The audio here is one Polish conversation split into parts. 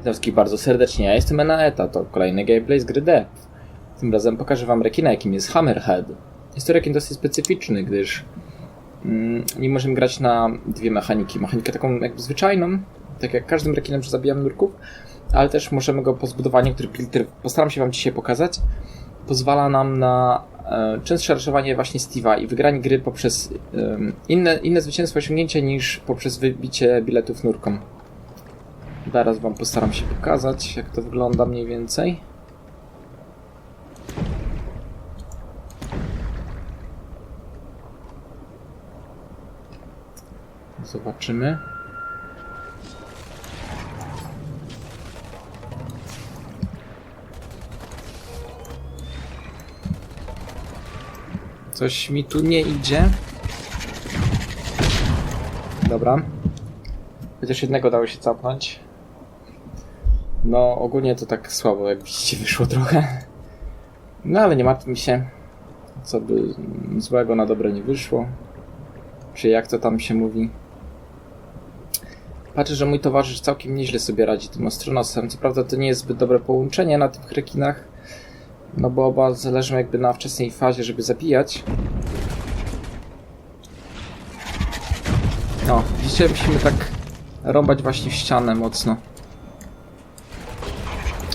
Witam wszystkich bardzo serdecznie, ja jestem Enaeta, to kolejny gameplay z gry Depth. Tym razem pokażę wam rekina, jakim jest Hammerhead. Jest to rekin dosyć specyficzny, gdyż mm, nie możemy grać na dwie mechaniki. Mechanikę taką jakby zwyczajną, tak jak każdym rekinem, że zabijamy nurków, ale też możemy go po zbudowaniu, który filtr postaram się wam dzisiaj pokazać, pozwala nam na e, częstsze raszowanie właśnie Steve'a i wygranie gry poprzez em, inne, inne zwycięstwo osiągnięcie niż poprzez wybicie biletów nurkom. Zaraz wam postaram się pokazać, jak to wygląda mniej więcej. Zobaczymy. Coś mi tu nie idzie. Dobra. Chociaż jednego dało się capnąć. No, ogólnie to tak słabo, jak widzicie, wyszło trochę. No, ale nie martwmy się. Co by złego na dobre nie wyszło. Czy jak to tam się mówi. Patrzę, że mój towarzysz całkiem nieźle sobie radzi tym ostronosem. Co prawda to nie jest zbyt dobre połączenie na tych rekinach. No bo oba zależą jakby na wczesnej fazie, żeby zabijać. No, widzicie, musimy tak rąbać właśnie w ścianę mocno.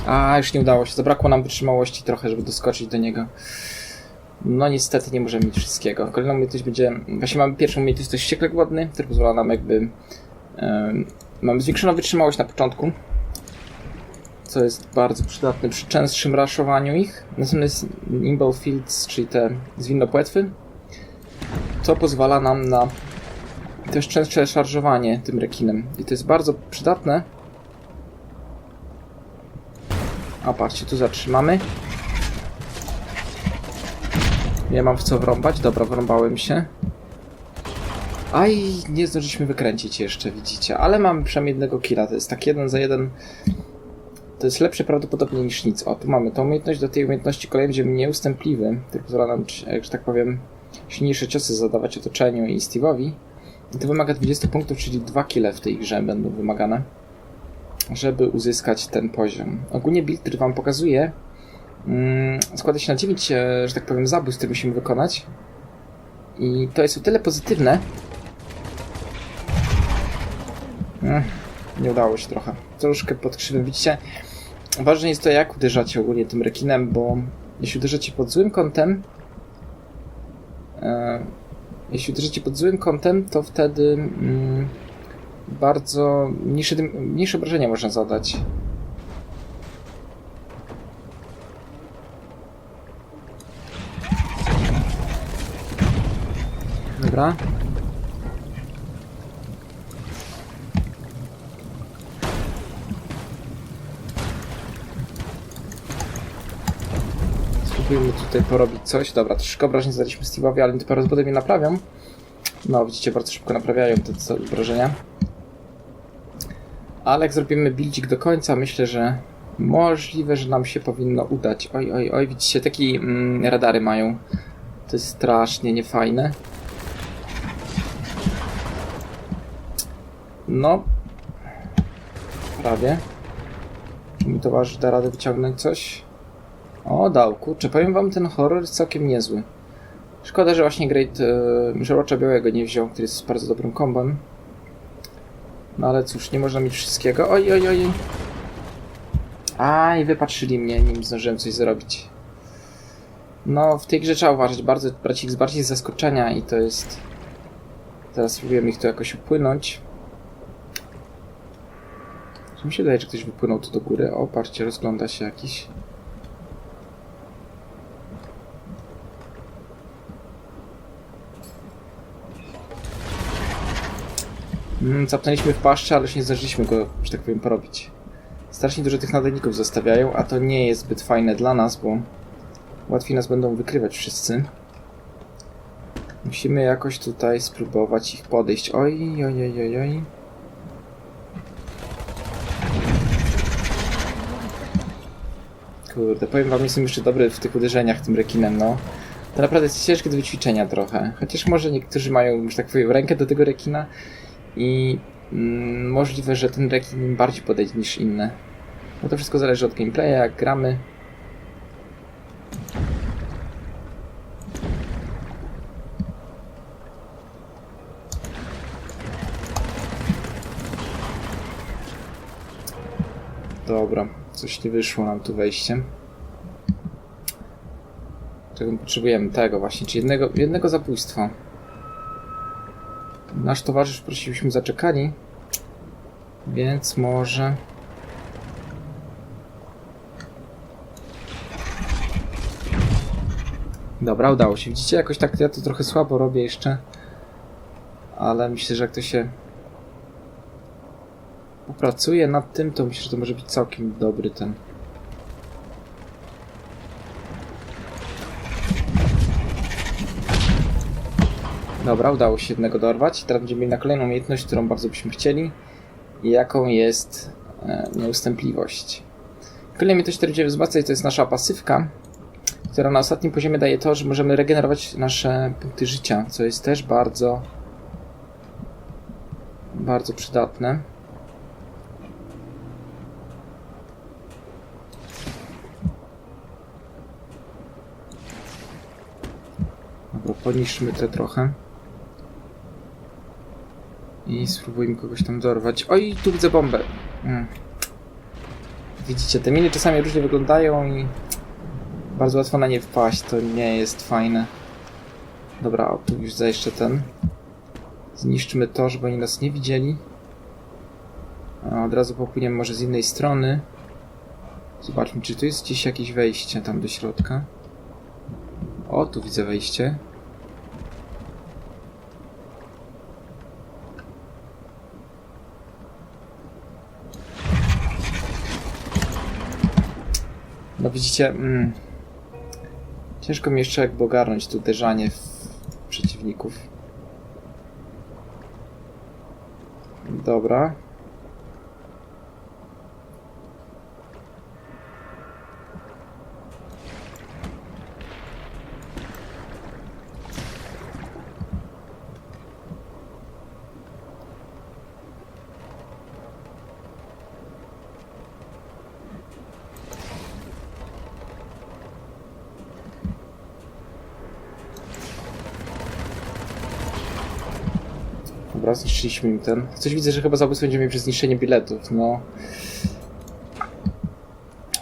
A, już nie udało się. Zabrakło nam wytrzymałości trochę, żeby doskoczyć do niego. No niestety nie możemy mieć wszystkiego. Kolejną umiejętność będzie... Właśnie mamy pierwszą umiejętność, to jest ściekle głodny, który pozwala nam jakby... em, mamy zwiększoną wytrzymałość na początku. Co jest bardzo przydatne przy częstszym raszowaniu ich. Następny jest Nimble Fields, czyli te zwinne płetwy. Co pozwala nam na też częstsze szarżowanie tym rekinem. I to jest bardzo przydatne. A patrzcie, tu zatrzymamy. Nie mam w co wrąbać. Dobra, wrąbałem się. Aj, nie zdążyliśmy wykręcić jeszcze, widzicie. Ale mamy przynajmniej jednego killa. To jest tak jeden za jeden. To jest lepsze prawdopodobnie niż nic. O, tu mamy tą umiejętność. Do tej umiejętności kolejny będzie nieustępliwy, który pozwala nam, że tak powiem, silniejsze ciosy zadawać otoczeniu i Steve'owi. I to wymaga 20 punktów, czyli 2 kile w tej grze będą wymagane, żeby uzyskać ten poziom. Ogólnie build, który Wam pokazuję, mm, składa się na 9, e, że tak powiem, zabójstw, które musimy wykonać. I to jest o tyle pozytywne. Ech, nie udało się trochę. Troszkę pod krzywym. Widzicie, ważne jest to, jak uderzacie ogólnie tym rekinem, bo jeśli uderzacie pod złym kątem, e, jeśli uderzycie pod złym kątem, to wtedy mm, bardzo mniejsze, mniejsze obrażenia można zadać. Dobra. Spróbujmy tutaj porobić coś. Dobra, troszkę obrażeń zadaliśmy Steve'owi, ale dopiero z mnie naprawią. No, widzicie, bardzo szybko naprawiają te te obrażenia. Ale jak zrobimy buildzik do końca, myślę, że możliwe, że nam się powinno udać. Oj, oj, oj, widzicie, takie mm, radary mają. To jest strasznie niefajne. No. Prawie. Czy mi towarzysz da radę wyciągnąć coś? O, dał, kurczę, powiem wam, ten horror jest całkiem niezły. Szkoda, że właśnie Great e, Żołacza Białego nie wziął, który jest bardzo dobrym kombem. No ale cóż, nie można mieć wszystkiego. Oj, oj, oj. Aj, wypatrzyli mnie, nim zdążyłem coś zrobić. No, w tej grze trzeba uważać, bardzo brać ich bardziej z zaskoczenia i to jest... Teraz spróbujemy ich tu jakoś upłynąć. Czy mi się wydaje, że ktoś wypłynął tu do góry? O, patrzcie, rozgląda się jakiś. Zapnęliśmy w paszczę, ale już nie zdążyliśmy go, że tak powiem, porobić. Strasznie dużo tych nadajników zostawiają, a to nie jest zbyt fajne dla nas, bo łatwiej nas będą wykrywać wszyscy. Musimy jakoś tutaj spróbować ich podejść. Oj, oj, oj, oj, oj. Kurde, powiem wam, jestem jeszcze dobry w tych uderzeniach tym rekinem, no. To naprawdę jest ciężkie do wyćwiczenia trochę. Chociaż może niektórzy mają, że tak powiem, rękę do tego rekina i mm, możliwe, że ten rekin im bardziej podejdzie niż inne. No to wszystko zależy od gameplaya, jak gramy. Dobra, coś nie wyszło nam tu wejście. Czego potrzebujemy? Tego właśnie, czy jednego, jednego zabójstwa. Nasz towarzysz prosiliśmy zaczekani, więc może... Dobra, udało się. Widzicie, jakoś tak ja to trochę słabo robię jeszcze. Ale myślę, że jak to się popracuje nad tym, to myślę, że to może być całkiem dobry ten. Dobra, udało się jednego dorwać. Teraz będziemy mieli na kolejną umiejętność, którą bardzo byśmy chcieli. Jaką jest e, nieustępliwość. Kolejna umiejętność, którą będziemy wzmacniać, to jest nasza pasywka, która na ostatnim poziomie daje to, że możemy regenerować nasze punkty życia, co jest też bardzo bardzo przydatne. Dobra, poniszczmy te trochę. I spróbujmy kogoś tam dorwać. Oj, tu widzę bombę. Mm. Widzicie, te miny czasami różnie wyglądają i bardzo łatwo na nie wpaść. To nie jest fajne. Dobra, o, tu już za jeszcze ten. Zniszczymy to, żeby oni nas nie widzieli. A od razu popłyniemy może z innej strony. Zobaczmy, czy tu jest gdzieś jakieś wejście tam do środka. O, tu widzę wejście. No widzicie, mm, ciężko mi jeszcze jakby ogarnąć tu uderzanie w przeciwników. Dobra. Dobra, zniszczyliśmy im ten. Coś widzę, że chyba zabójstwo będziemy mieli przez zniszczenie biletów, no.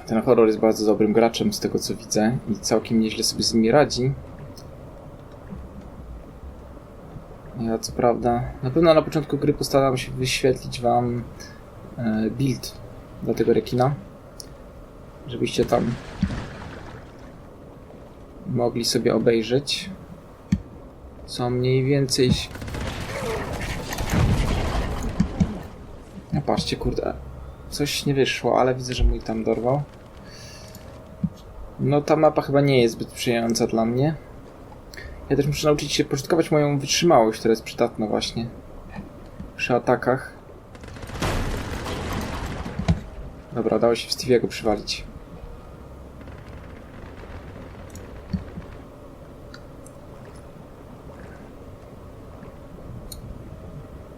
Ten horror jest bardzo dobrym graczem z tego co widzę i całkiem nieźle sobie z nimi radzi. Ja co prawda, na pewno na początku gry postaram się wyświetlić wam e, build dla tego rekina, żebyście tam mogli sobie obejrzeć co mniej więcej patrzcie, kurde. Coś nie wyszło, ale widzę, że mój tam dorwał. No ta mapa chyba nie jest zbyt przyjmująca dla mnie. Ja też muszę nauczyć się pożytkować moją wytrzymałość, która jest przydatna właśnie. Przy atakach. Dobra, dało się w Stevie'ego przywalić.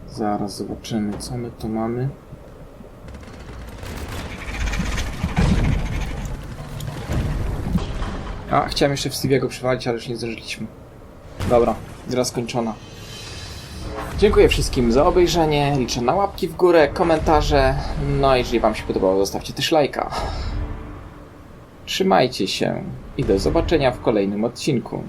Zaraz zobaczymy, co my tu mamy. A, chciałem jeszcze w Stevie'ego przywalić, ale już nie zdążyliśmy. Dobra, gra skończona. Dziękuję wszystkim za obejrzenie. Liczę na łapki w górę, komentarze. No, jeżeli Wam się podobało, zostawcie też lajka. Trzymajcie się i do zobaczenia w kolejnym odcinku.